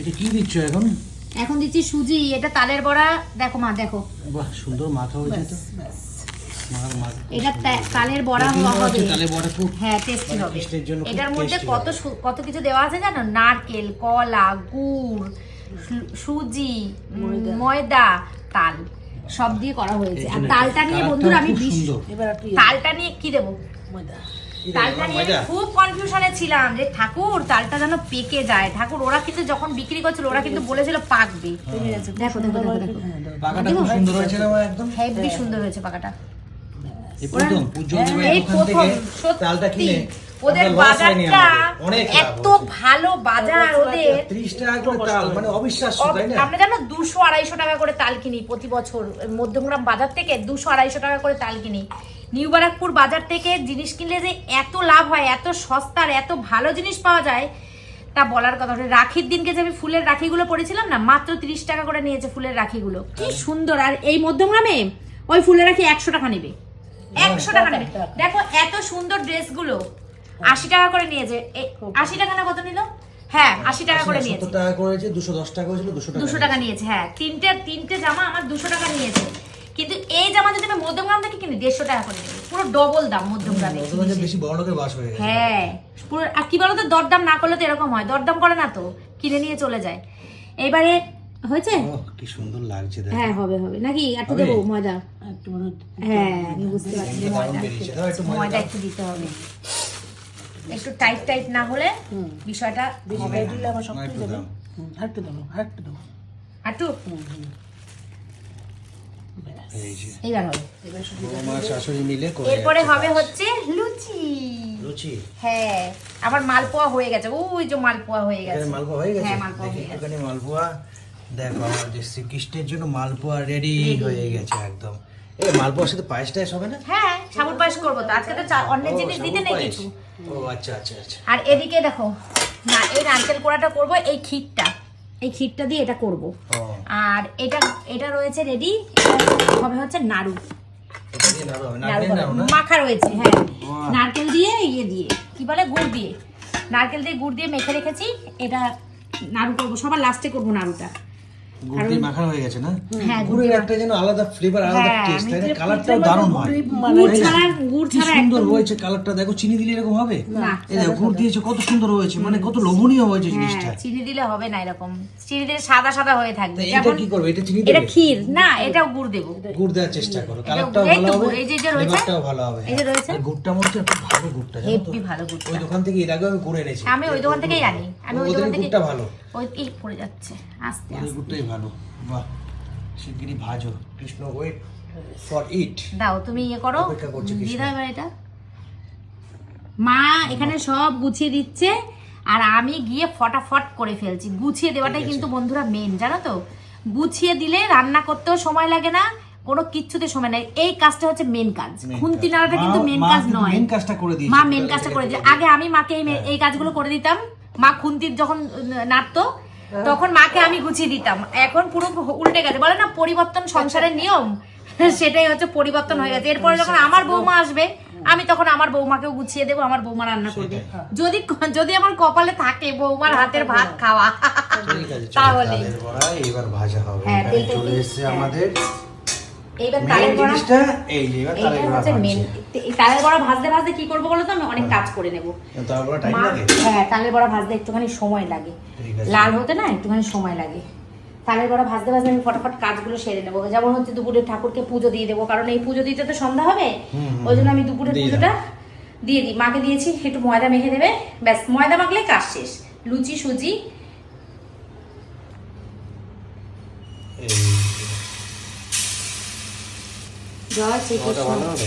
এটা কি দিচ্ছ এখন? এখন দিচ্ছি সুজি এটা তালের বড়া। দেখো মা দেখো। বাহ সুন্দর মাথা হয়েছে তো। এটা তালের বড়া হবে। হচ্ছে তালের বড়া খুব হ্যাঁ টেস্টি মানে হবে। এটার মধ্যে কত কত কিছু দেওয়া আছে জানো? নারকেল কলা গুড় সুজি ময়দা। তাল। সব দিয়ে করা হয়েছে। আর তালটা নিয়ে বন্ধুরা আমি তালটা নিয়ে কি দেবো? ময়দা। তালটা নিয়ে খুব কনফিউশনে ছিলাম যে ঠাকুর তালটা যেন পেকে যায়। ঠাকুর ওরা কিন্তু যখন বিক্রি করছিল ওরা কিন্তু বলেছিল পাকবে। দেখো দেখো দেখো দেখো। হ্যাঁ, পাকাটা খুব সুন্দর হয়েছে না মা একদম। হেভি সুন্দর হয়েছে পাকাটা। এই প্রথম পূজ্য এই প্রথম থেকে কিনে ওদের বাজারটা। এত ভালো বাজার ওদের। 30 টাকা করে তাল মানে অবিশ্বাস্য তাই না? আমরা জানো দুশো আড়াইশো টাকা করে তাল কিনি প্রতি বছর মধ্যমগ্রাম বাজার থেকে দুশো আড়াইশো টাকা করে তাল কিনি। নিউ বারাকপুর বাজার থেকে জিনিস কিনলে যে এত লাভ হয় এত সস্তার এত ভালো জিনিস পাওয়া যায় তা বলার কথা রাখির দিনকে যে আমি ফুলের রাখিগুলো পরেছিলাম না মাত্র তিরিশ টাকা করে নিয়েছে ফুলের রাখিগুলো। কি সুন্দর। আর এই মধ্যমগ্রামে ওই ফুলের রাখি একশো টাকা নেবে। একশো টাকা নেবে। দেখো এত সুন্দর ড্রেসগুলো। আশি টাকা করে নিয়েছে। আশি টাকা না কত নিল? হ্যাঁ আশি টাকা করে নিয়েছে। 70 টাকা করেছে 210 টাকা হয়েছিল দুশো টাকা নিয়েছে হ্যাঁ। তিনটে তিনটে জামা আমার দুশো টাকা নিয়েছে। কিন্তু এই জামা যদি আমি মধ্যমগ্রাম থেকে কিনি দেড়শো টাকা করে পুরো ডবল দাম মধ্যমগ্রামে বেশি বড় লোকের বাস হয়ে হ্যাঁ পুরো আর কি বলতো দরদাম না করলে তো এরকম হয়। দরদাম করে না তো কিনে নিয়ে চলে যায়। এবারে হয়েছে? কি সুন্দর লাগছে হ্যাঁ হবে হবে। নাকি একটু হবে? দেবো ময়দা? একটু মনে হ্যাঁ আমি বুঝতে পারছি ময়দা একটু দিতে হবে। একটু টাইট টাইট না হলে বিষয়টা বেশি দিলে শক্ত হয়ে যাবে। দাও আরেকটু দেবো একটু হুম, হুম। ব্যাস। এই যে এইবার হবে বৌমা শাশুড়ি মিলে করে এরপরে হবে হচ্ছে লুচি। লুচি? হ্যাঁ আবার মালপোয়া হয়ে গেছে। ওই যে মালপোয়া হয়ে গেছে। মালপোয়া হয়ে গেছে? হ্যাঁ মালপোয়া হয়ে গেছে। মালপোয়া। দেখো আমার শ্রীকৃষ্ণের জন্য মালপোয়া রেডি হয়ে গেছে একদম। এই মালপোয়ার সাথে পায়েস টায়েস হবে না? হ্যাঁ সাবুর পায়েস করব তো। আজকে তো অন্যের জিনিস দিতে নেই কিছু। ও আচ্ছা আচ্ছা আচ্ছা। আর এদিকে দেখো না এই নারকেল কোড়াটা করব এই ক্ষীরটা। এই ক্ষীরটা দিয়ে এটা করব। আর এটা এটা রয়েছে রেডি হবে হচ্ছে নাড়ু। মাখা রয়েছে হ্যাঁ। নারকেল দিয়ে ইয়ে দিয়ে কি বলে গুড় দিয়ে। নারকেল দিয়ে গুড় দিয়ে মেখে রেখেছি। এটা নাড়ু করব সবার লাস্টে করব নাড়ুটা। গুড় দিয়ে মাখানো হয়ে গেছে না? হ্যাঁ গুড়ের একটা যেন আলাদা ফ্লেভার আলাদা হ্যাঁ, টেস্ট তাই না আমি কালারটাও দারুণ হয়। গুড় ছাড়া গুড় ছাড়া সুন্দর হয়েছে কালারটা দেখো চিনি দিলে এরকম হবে? এই দেখো গুড় দিয়েছে কত সুন্দর হয়েছে মানে কত লোভনীয় হয়েছে জিনিসটা। হ্যাঁ চিনি দিলে হবে না এরকম। চিনি দিলে সাদা সাদা হয়ে থাকবে। এটা কি করবে? এটা চিনি এটা ক্ষীর। না এটাও গুড় দেবো। গুড় দেওয়ার চেষ্টা করো কালারটাও ভালো হবে এই যে যে রয়েছে, ফ্লেভারটাও ভালো হবে এই যে রয়েছে। গুড়টা মনে হচ্ছে ভালো গুড়টা হেভি ভালো গুড় ওই দোকান থেকে এর আগে আমি গুড় এনেছি। আমি ওই দোকান থেকেই আনি। আমি ওই দোকান থেকে গুড়টা ভালো। ওই এই পড়ে যাচ্ছে আস্তে আস্তে। ভালো বাহ শিগগিরই ভাজো। কৃষ্ণ ওয়েট ফর ইট দাও তুমি ইয়ে করো। দিয়ে দাও এটা। মা এখানে সব গুছিয়ে দিচ্ছে আর আমি গিয়ে ফটাফট করে ফেলছি। গুছিয়ে দেওয়াটাই কিন্তু বন্ধুরা মেন জানো তো? গুছিয়ে দিলে রান্না করতেও সময় লাগে না কোনো কিচ্ছুতে সময় নাই। এই কাজটা হচ্ছে মেন কাজ। খুন্তি নাড়াটা কিন্তু মেন কাজ নয়। মেন কাজটা করে দিয়েছে। মা মেন কাজটা করে দিয়েছে। আগে আমি মাকে এই এই কাজগুলো করে দিতাম। মা খুন্তির যখন নাড়তো তখন মাকে আমি গুছিয়ে দিতাম। এখন পুরো উল্টে গেছে। বলে না পরিবর্তন সংসারের নিয়ম। সেটাই হচ্ছে পরিবর্তন হয়ে গেছে। এরপরে যখন আমার বৌমা আসবে আমি তখন আমার বৌমাকেও গুছিয়ে দেবো আমার বৌমা রান্না করবে। যদি যদি আমার কপালে থাকে বৌমার হাতের ভাত খাওয়া তাহলে এবার ভাজা হবে। হ্যাঁ, চলে এসেছে হ্যাঁ। আমাদের এইবার তালের বড়া জিনিসটা এই যে এবার এইটা তালের বড়া হচ্ছে মেন তালের বড়া ভাজতে ভাজতে কি করব বলো তো? আমি অনেক কাজ করে নেব। তালের বড়া টাইম মা- লাগে? হ্যাঁ তালের বড়া ভাজতে একটুখানি সময় লাগে। লাল হতে না একটুখানি সময় লাগে। তালের বড়া ভাজতে ভাজতে আমি ফটাফট কাজগুলো সেরে নেব। যেমন হচ্ছে দুপুরে ঠাকুরকে পুজো দিয়ে দেবো কারণ এই পুজো দিতে তো সন্ধ্যা হবে। ওই জন্য আমি দুপুরে দিয়ে পুজোটা দিয়ে দিই। মাকে দিয়েছি একটু ময়দা মেখে দেবে। ব্যাস ময়দা মাখলে কাজ শেষ। লুচি সুজি। জয় বড়াটা শ্রীকৃষ্ণ ভালো হবে